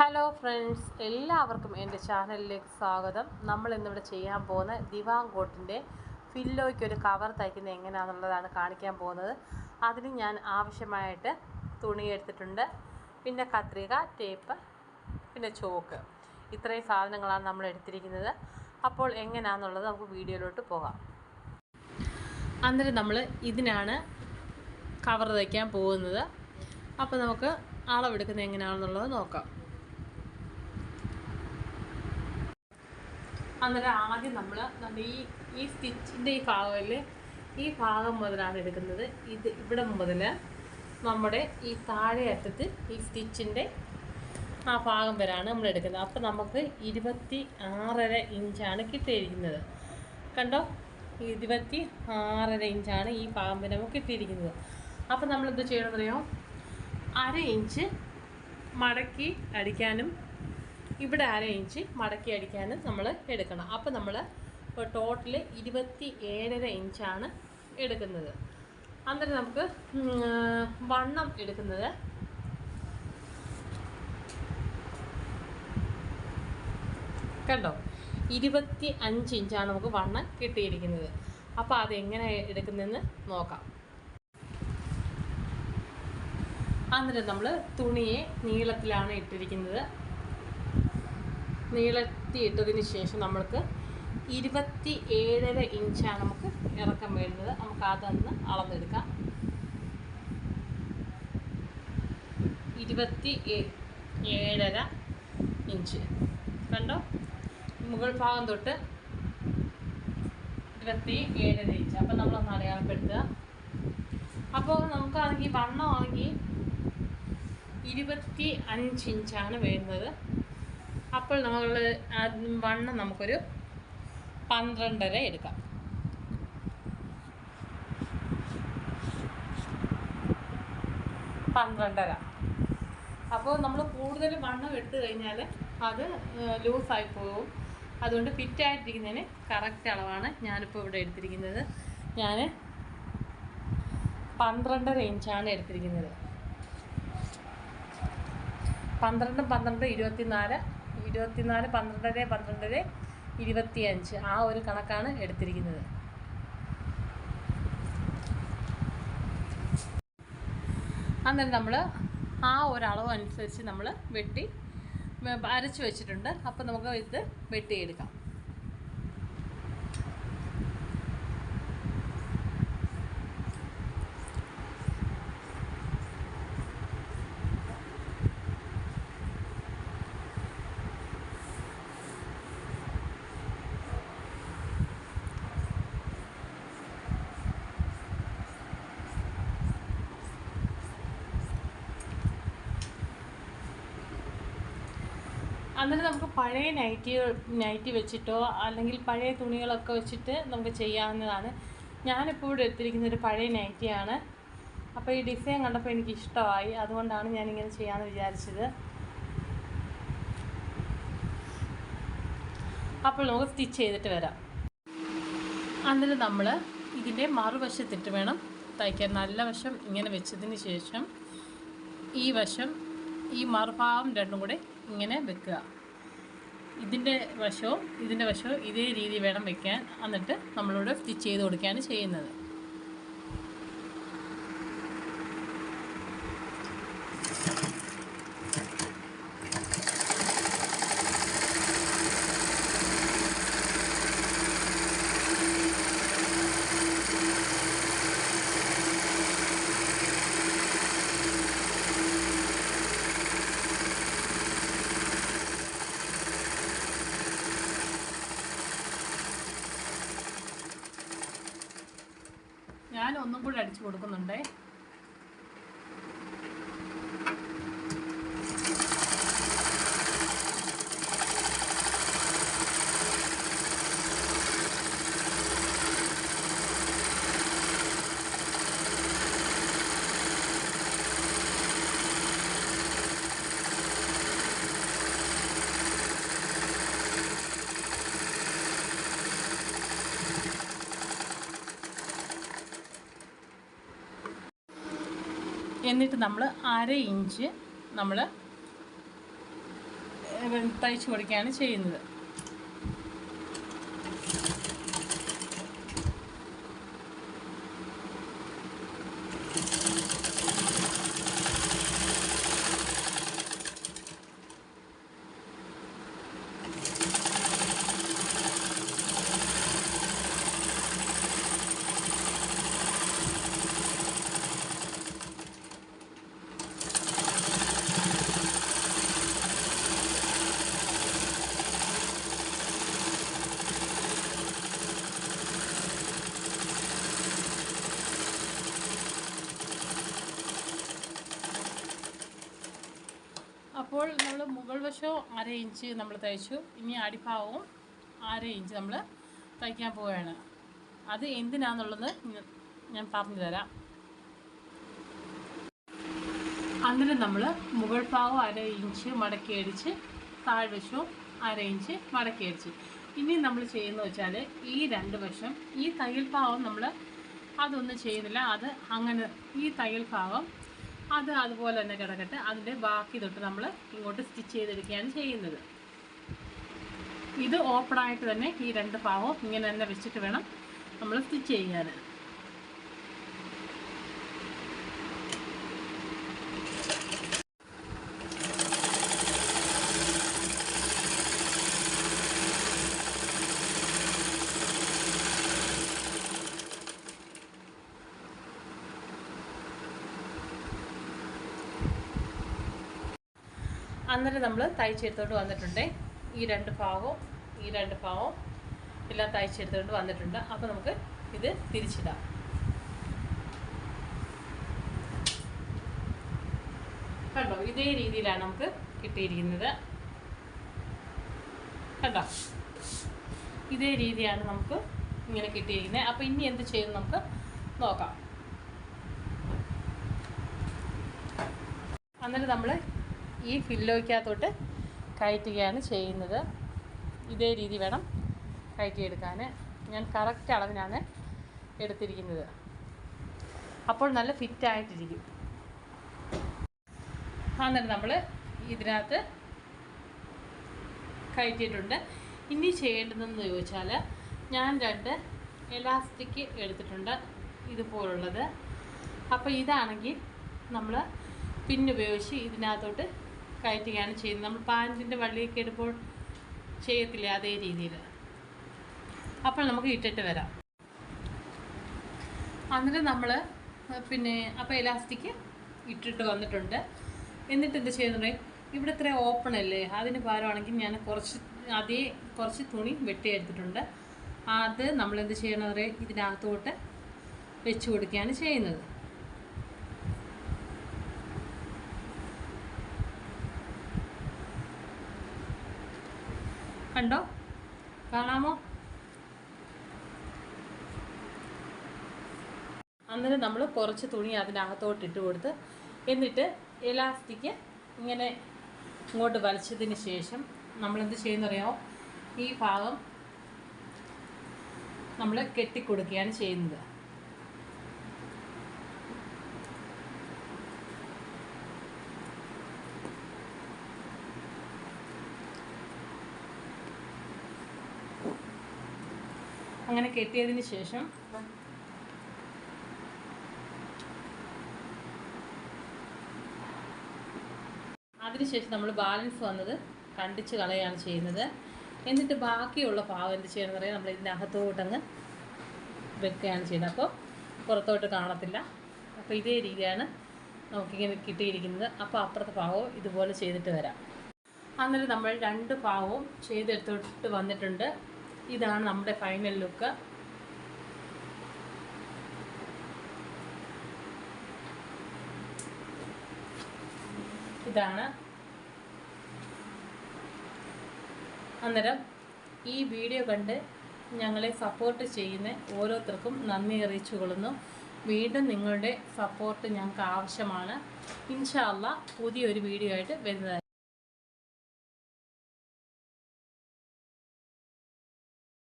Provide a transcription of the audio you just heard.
Hello friends എല്ലാവർക്കും എന്റെ ചാനലിലേക്ക് സ്വാഗതം. നമ്മൾ ഇന്നിവിടെ ചെയ്യാൻ പോകുന്ന ദിവാങ്കോട്ടിന്റെ ഫില്ലോയ്ക്ക് ഒരു കവർ തയ്ക്കുന്നത് എങ്ങനെയാണെന്നുള്ളതാണ് കാണിക്കാൻ പോകുന്നത്. അതിന് ഞാൻ ആവശ്യമായിട്ട് തുണി എടുത്തിട്ടുണ്ട്. പിന്നെ കത്രിക ടേപ്പ് പിന്നെ ചോക്ക്. ഇത്രയും സാധനങ്ങളാണ് നമ്മൾ എടുത്തിരിക്കുന്നത്. അപ്പോൾ എങ്ങനെയാണെന്നുള്ളത് നമുക്ക് വീഡിയോയിലോട്ട് പോകാം. അന്നേരം നമ്മൾ ഇതിനാണ് കവർ തയ്ക്കാൻ പോകുന്നത്. അപ്പോൾ നമുക്ക് അളവെടുക്കുന്നത് എങ്ങനെയാണെന്നുള്ളത് നോക്കാം. അന്നേരം ആദ്യം നമ്മൾ ഈ ഈ സ്റ്റിച്ചിന്റെ ഈ ഭാഗത്തിൽ ഈ ഭാഗം മുതലാണ് എടുക്കുന്നത്. ഇത് ഇവിടെ മുതൽ നമ്മുടെ ഈ താഴെ അറ്റത്ത് ഈ സ്റ്റിച്ചിന്റെ ആ ഭാഗം വരെയാണ് നമ്മൾ എടുക്കുന്നത്. അപ്പോൾ നമുക്ക് ഇരുപത്തി ആറര ഇഞ്ചാണ് കിട്ടിയിരിക്കുന്നത്. കണ്ടോ? ഇരുപത്തി ആറര ഇഞ്ചാണ് ഈ ഭാഗം വരെ നമുക്ക് കിട്ടിയിരിക്കുന്നത്. അപ്പോൾ നമ്മളെന്ത് ചെയ്യണമെന്നറിയോ അര ഇഞ്ച് മടക്കി അടിക്കാനും ഇവിടെ അര ഇഞ്ച് മടക്കി അടിക്കാനും നമ്മൾ എടുക്കണം. അപ്പോൾ നമ്മൾ ടോട്ടൽ ഇരുപത്തി ഏഴര ഇഞ്ചാണ് എടുക്കുന്നത്. അന്നേരം നമുക്ക് വണ്ണം എടുക്കുന്നത് കണ്ടോ? ഇരുപത്തി അഞ്ച് ഇഞ്ചാണ് നമുക്ക് വണ്ണം കിട്ടിയിരിക്കുന്നത്. അപ്പോൾ അതെങ്ങനെ എടുക്കുന്നതെന്ന് നോക്കാം. അന്നേരം നമ്മൾ തുണിയെ നീളത്തിലാണ് ഇട്ടിരിക്കുന്നത്. നീളത്തി ഇട്ടതിന് ശേഷം നമ്മൾക്ക് ഇരുപത്തി ഏഴര ഇഞ്ചാണ് നമുക്ക് ഇറക്കം വരുന്നത് നമുക്ക് അതൊന്ന് അളന്നെടുക്കാം. ഇരുപത്തി ഏഴര ഇഞ്ച്. കണ്ടോ? മുകൾ ഭാഗം തൊട്ട് ഇരുപത്തി ഏഴര ഇഞ്ച്. അപ്പം നമ്മളൊന്ന് അടയാളപ്പെടുത്തുക. അപ്പോൾ നമുക്കാണെങ്കിൽ വണ്ണമാണെങ്കിൽ ഇരുപത്തി അഞ്ച് ഇഞ്ചാണ് വരുന്നത് അപ്പോൾ നമ്മൾ വണ്ണം നമുക്കൊരു പന്ത്രണ്ടര എടുക്കാം. പന്ത്രണ്ടര. അപ്പോൾ നമ്മൾ കൂടുതൽ വണ്ണം എടുത്തു കഴിഞ്ഞാൽ അത് ലൂസായി പോകും അതുകൊണ്ട് ഫിറ്റായിട്ടിരിക്കുന്നതിന് കറക്റ്റ് അളവാണ് ഞാനിപ്പോൾ ഇവിടെ എടുത്തിരിക്കുന്നത്. ഞാൻ പന്ത്രണ്ടര ഇഞ്ചാണ് എടുത്തിരിക്കുന്നത്. പന്ത്രണ്ടും പന്ത്രണ്ട് ഇരുപത്തിനാല് ഇരുപത്തിനാല് പന്ത്രണ്ടര പന്ത്രണ്ടര ഇരുപത്തിയഞ്ച് ആ ഒരു കണക്കാണ് എടുത്തിരിക്കുന്നത്. അന്നേരം നമ്മൾ ആ ഒരു അളവ് അനുസരിച്ച് നമ്മൾ വെട്ടി അരച്ച് വെച്ചിട്ടുണ്ട്. അപ്പോൾ നമുക്ക് ഇത് വെട്ടിയെടുക്കാം. അന്നേരം നമുക്ക് പഴയ നൈറ്റി നൈറ്റി വെച്ചിട്ടോ അല്ലെങ്കിൽ പഴയ തുണികളൊക്കെ വെച്ചിട്ട് നമുക്ക് ചെയ്യാവുന്നതാണ്. ഞാനിപ്പോൾ ഇവിടെ എടുത്തിരിക്കുന്ന ഒരു പഴയ നൈറ്റിയാണ്. അപ്പോൾ ഈ ഡിസൈൻ കണ്ടപ്പോൾ എനിക്ക് ഇഷ്ടമായി അതുകൊണ്ടാണ് ഞാനിങ്ങനെ ചെയ്യാമെന്ന് വിചാരിച്ചത്. അപ്പോൾ നമുക്ക് സ്റ്റിച്ച് ചെയ്തിട്ട് വരാം. അന്നേരം നമ്മൾ ഇതിന്റെ മറുവശത്തിട്ട് വേണം തയ്ക്കാൻ. നല്ല വശം ഇങ്ങനെ വെച്ചതിന് ശേഷം ഈ വശം ഈ മറുഭാഗം രണ്ടും കൂടെ ഇങ്ങനെ വെക്കുക. ഇതിന്റെ വശവും ഇതിന്റെ വശവും ഇതേ രീതി വേണം വെക്കാൻ. എന്നിട്ട് നമ്മളിവിടെ സ്റ്റിച്ച് ചെയ്ത് കൊടുക്കുകയാണ് ചെയ്യുന്നത് ഞാൻ ഒന്നും കൂടി അടിച്ചു കൊടുക്കുന്നുണ്ടേ. എന്നിട്ട് നമ്മൾ അര ഇഞ്ച് നമ്മൾ തയ്ച്ചു കൊടുക്കുകയാണ് ചെയ്യുന്നത് അപ്പോൾ നമ്മൾ മുകൾ വശവും അര ഇഞ്ച് നമ്മൾ തയ്ച്ചു ഇനി അടിഭാഗവും അര ഇഞ്ച് നമ്മൾ തയ്ക്കാൻ പോവുകയാണ്. അത് എന്തിനാന്നുള്ളത് ഞാൻ പറഞ്ഞു തരാം അങ്ങനെ നമ്മൾ മുകൾ ഭാഗം അര ഇഞ്ച് മടക്കി അടിച്ച് താഴ്വശവും അര ഇഞ്ച് മടക്കി അടിച്ച്. ഇനി നമ്മൾ ചെയ്യുന്നത് വെച്ചാൽ ഈ രണ്ട് വശം ഈ തയ്യൽ ഭാഗം നമ്മൾ അതൊന്നും ചെയ്യുന്നില്ല. അത് അങ്ങനെ ഈ തയ്യൽ ഭാഗം അത് അതുപോലെ തന്നെ കിടക്കട്ടെ. അതിന്റെ ബാക്കി തൊട്ട് നമ്മൾ ഇങ്ങോട്ട് സ്റ്റിച്ച് ചെയ്തെടുക്കുകയാണ് ചെയ്യുന്നത്. ഇത് ഓപ്പണായിട്ട് തന്നെ ഈ രണ്ട് ഭാഗവും ഇങ്ങനെ തന്നെ വെച്ചിട്ട് വേണം നമ്മൾ സ്റ്റിച്ച് ചെയ്യാൻ. അന്നേരം നമ്മൾ തയ്ച്ചെടുത്തോണ്ട് വന്നിട്ടുണ്ട്. ഈ രണ്ട് ഭാഗവും ഈ രണ്ട് ഭാഗവും എല്ലാം തയ്ച്ചെടുത്തോണ്ട് വന്നിട്ടുണ്ട്. അപ്പോൾ നമുക്ക് ഇത് തിരിച്ചിടാം. കണ്ടോ? ഇതേ രീതിയിലാണ് നമുക്ക് കിട്ടിയിരിക്കുന്നത്. കണ്ടോ? ഇതേ രീതിയാണ് നമുക്ക് ഇങ്ങനെ കിട്ടിയിരിക്കുന്നത്. അപ്പോൾ ഇനി എന്ത് ചെയ്യും നമുക്ക് നോക്കാം. അന്നേരം നമ്മൾ ഈ ഫില്ലോയ്ക്കകത്തോട്ട് കയറ്റുകയാണ് ചെയ്യുന്നത്. ഇതേ രീതി വേണം കയറ്റിയെടുക്കാൻ ഞാൻ കറക്റ്റ് അളവിനാണ് എടുത്തിരിക്കുന്നത്. അപ്പോൾ നല്ല ഫിറ്റായിട്ടിരിക്കും അന്നേരം നമ്മൾ ഇതിനകത്ത് കയറ്റിയിട്ടുണ്ട്. ഇനി ചെയ്യേണ്ടതെന്ന് ചോദിച്ചാൽ ഞാൻ രണ്ട് എലാസ്റ്റിക് എടുത്തിട്ടുണ്ട് ഇതുപോലുള്ളത്. അപ്പോൾ ഇതാണെങ്കിൽ നമ്മൾ പിന്നുപയോഗിച്ച് ഇതിനകത്തോട്ട് കയറ്റുകയാണ് ചെയ്യുന്നത്. നമ്മൾ പാന്റിന്റെ വള്ളിയൊക്കെ ഇടുമ്പോൾ ചെയ്യത്തില്ല അതേ രീതിയിൽ. അപ്പോൾ നമുക്ക് ഇട്ടിട്ട് വരാം. അന്നിട്ട് നമ്മൾ പിന്നെ അപ്പോൾ ഇലാസ്റ്റിക് ഇട്ടിട്ട് വന്നിട്ടുണ്ട്. എന്നിട്ട് എന്ത് ചെയ്യുന്നുണ്ടെങ്കിൽ ഇവിടെ ഇത്ര ഓപ്പൺ അല്ലേ? അതിന് പകരമാണെങ്കിൽ ഞാൻ കുറച്ച് അതേ കുറച്ച് തുണി വെട്ടി വെട്ടിയെടുത്തിട്ടുണ്ട്. അത് നമ്മൾ എന്ത് ചെയ്യണമെന്ന് പറയുക ഇതിനകത്തോട്ട് വെച്ച് കൊടുക്കുകയാണ് ചെയ്യുന്നത്. കണ്ടോ? കാണാമോ? അന്നേരം നമ്മൾ കുറച്ച് തുണി അതിനകത്തോട്ട് ഇട്ട് കൊടുത്ത് എന്നിട്ട് എലാസ്റ്റിക് ഇങ്ങനെ ഇങ്ങോട്ട് വലിച്ചതിന് ശേഷം നമ്മൾ എന്ത് ചെയ്യുന്നറിയാമോ ഈ ഭാഗം നമ്മൾ കെട്ടിക്കൊടുക്കുകയാണ് ചെയ്യുന്നത്. അങ്ങനെ കെട്ടിയതിന് ശേഷം അതിനുശേഷം നമ്മൾ ബാലൻസ് വന്നത് കണ്ടിച്ച് കളയാണ് ചെയ്യുന്നത്. എന്നിട്ട് ബാക്കിയുള്ള ഭാഗം എന്ത് ചെയ്യണമെന്ന് പറയാം നമ്മൾ ഇതിനകത്തോട്ടങ്ങ് വെക്കുകയാണ് ചെയ്യുന്നത്. അപ്പോൾ പുറത്തോട്ട് കാണത്തില്ല. അപ്പോൾ ഇതേ രീതിയാണ് നമുക്കിങ്ങനെ കിട്ടിയിരിക്കുന്നത്. അപ്പോൾ അപ്പുറത്തെ ഭാഗവും ഇതുപോലെ ചെയ്തിട്ട് വരാം. അന്നേരം നമ്മൾ രണ്ട് ഭാഗവും ചെയ്തെടുത്തോട്ട് വന്നിട്ടുണ്ട്. ഇതാണ് നമ്മുടെ ഫൈനൽ ലുക്ക് ഇതാണ്. അന്നേരം ഈ വീഡിയോ കണ്ട് ഞങ്ങളെ സപ്പോർട്ട് ചെയ്യുന്ന ഓരോരുത്തർക്കും നന്ദി അറിയിച്ചു കൊള്ളുന്നു. വീണ്ടും നിങ്ങളുടെ സപ്പോർട്ട് ഞങ്ങൾക്ക് ആവശ്യമാണ്. ഇൻഷാല്ല പുതിയൊരു വീഡിയോ ആയിട്ട് വരുന്നതായിരിക്കും.